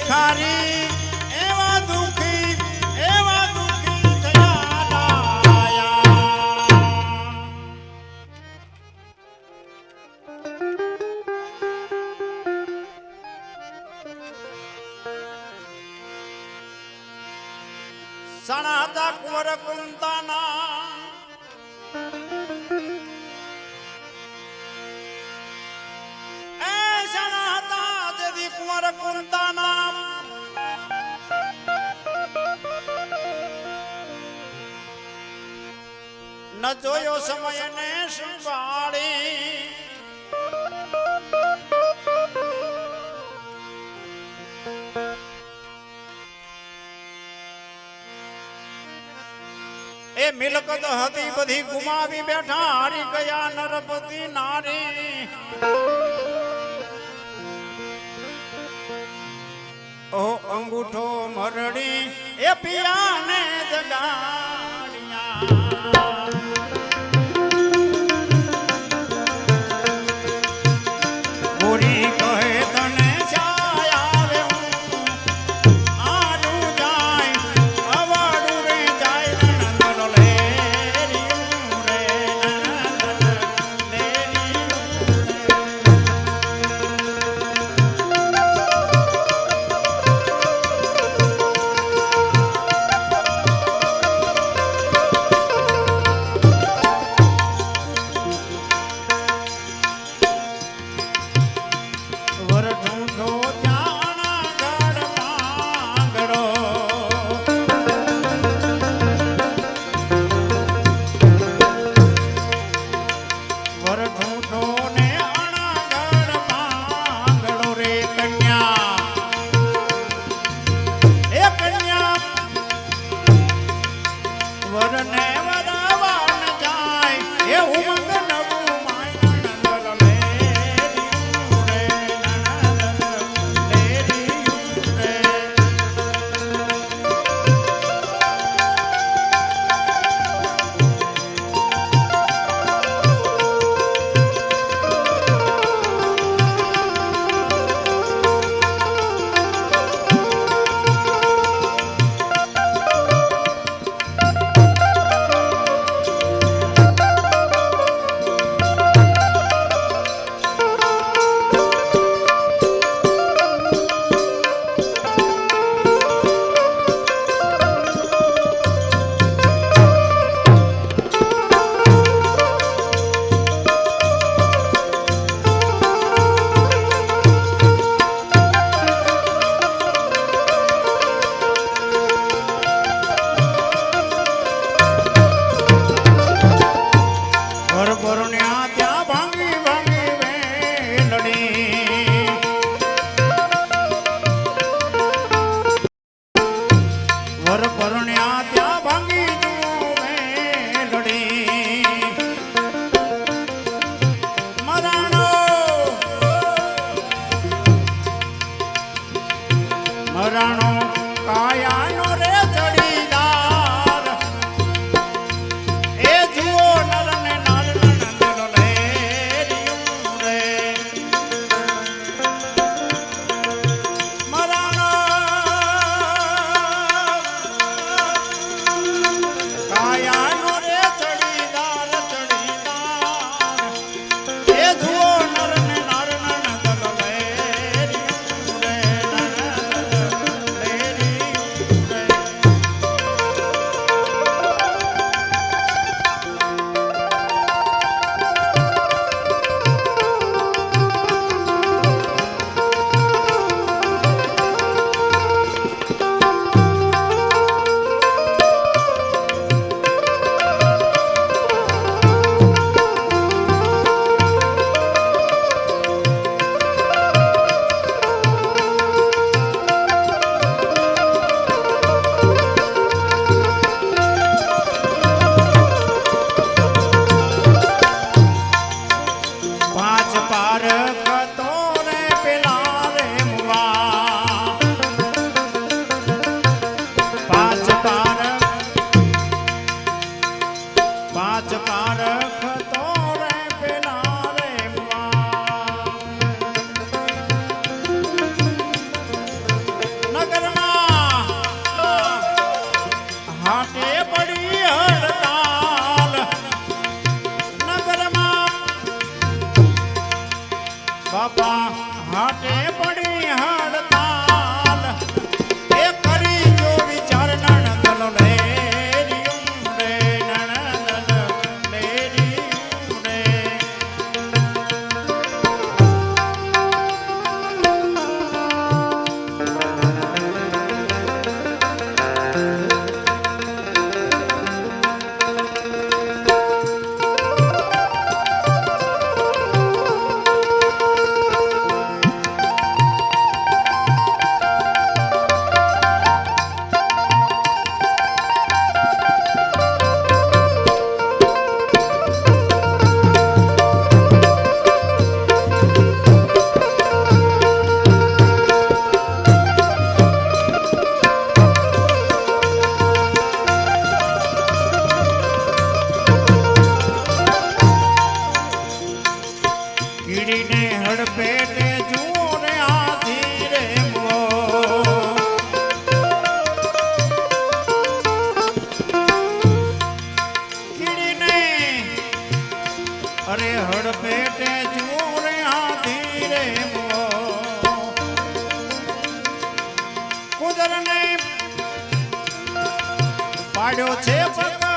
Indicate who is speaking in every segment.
Speaker 1: ભિખારી. ન જોયો સમય ને સંભાળી. એ મિલકત હતી બધી ગુમાવી બેઠા, હારી ગયા નરપતિ નારી. ઓ અંગૂઠો મરડી, એ પિયાને જગા. મરણો કાયાનો કુદર ને પાડ્યો છે પગ.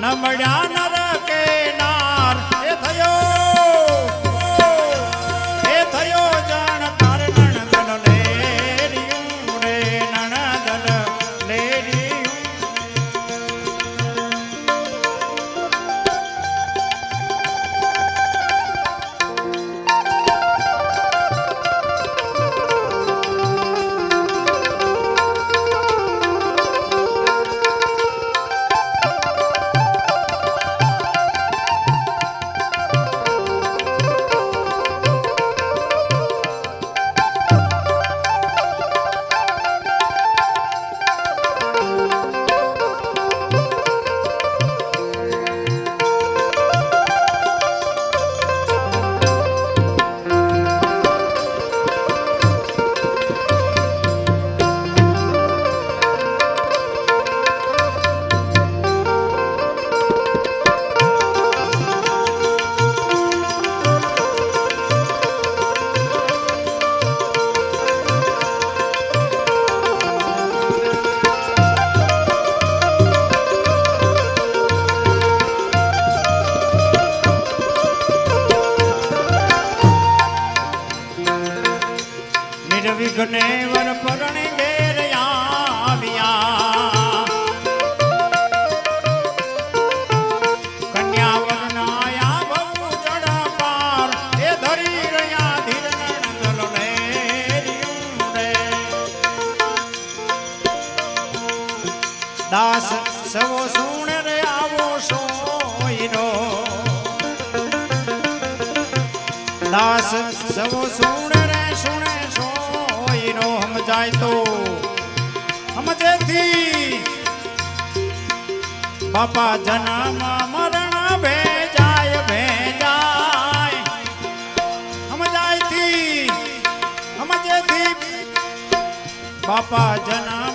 Speaker 1: નમડ્યા નરકે ના દાસ સવો સુણ રે સુણે સોયનો સમજાય તો. સમજેથી બાપા જનામાં મરણ ભેજાય ભેજાય. સમજાયથી સમજેથી બાપા જનામાં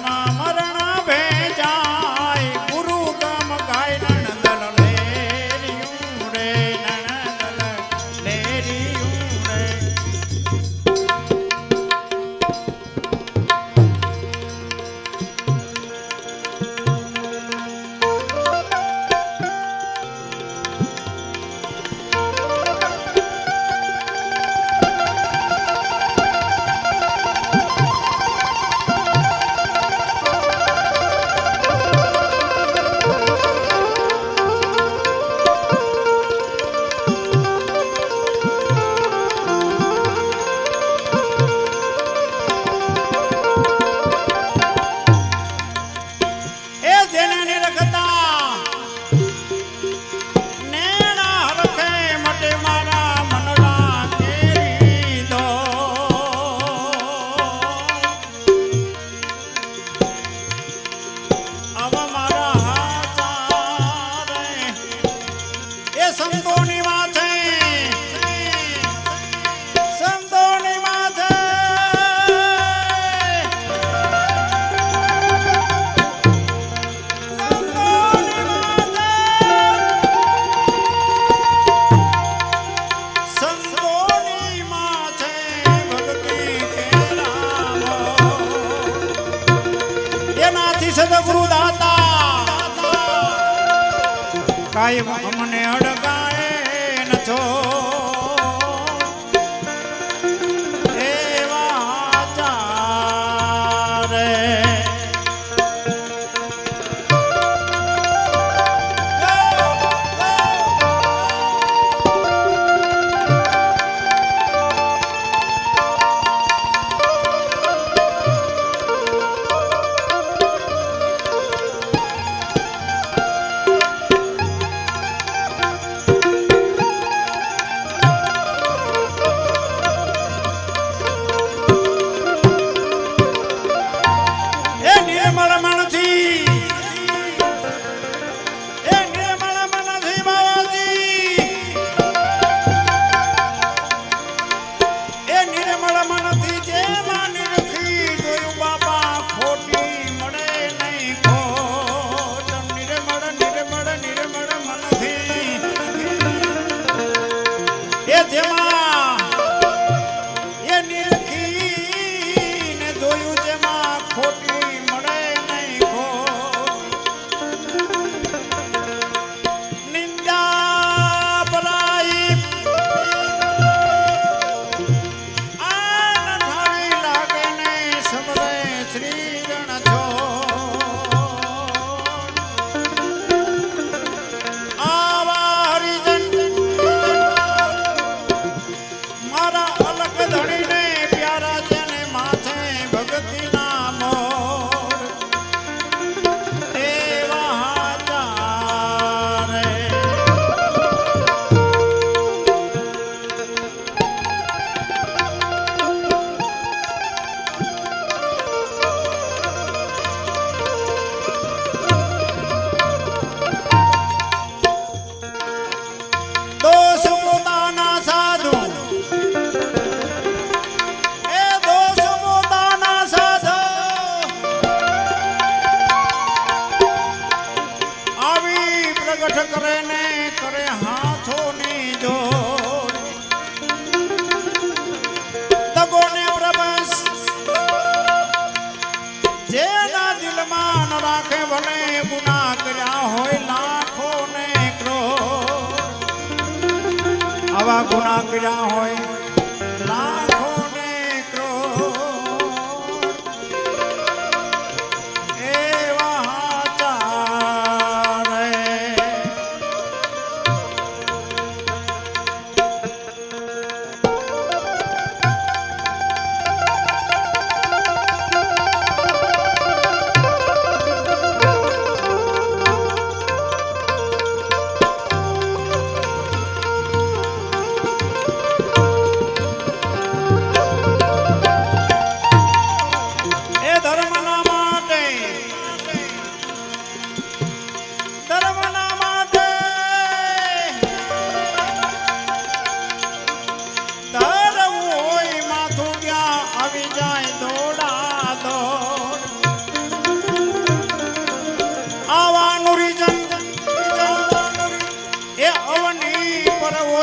Speaker 1: માય ભવના કર્યા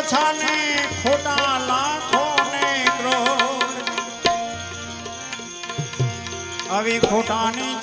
Speaker 1: પાછાને ખોટા લાખો ને ક્રોધ. આવી ખોટાની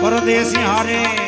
Speaker 1: para desenhar. Hein?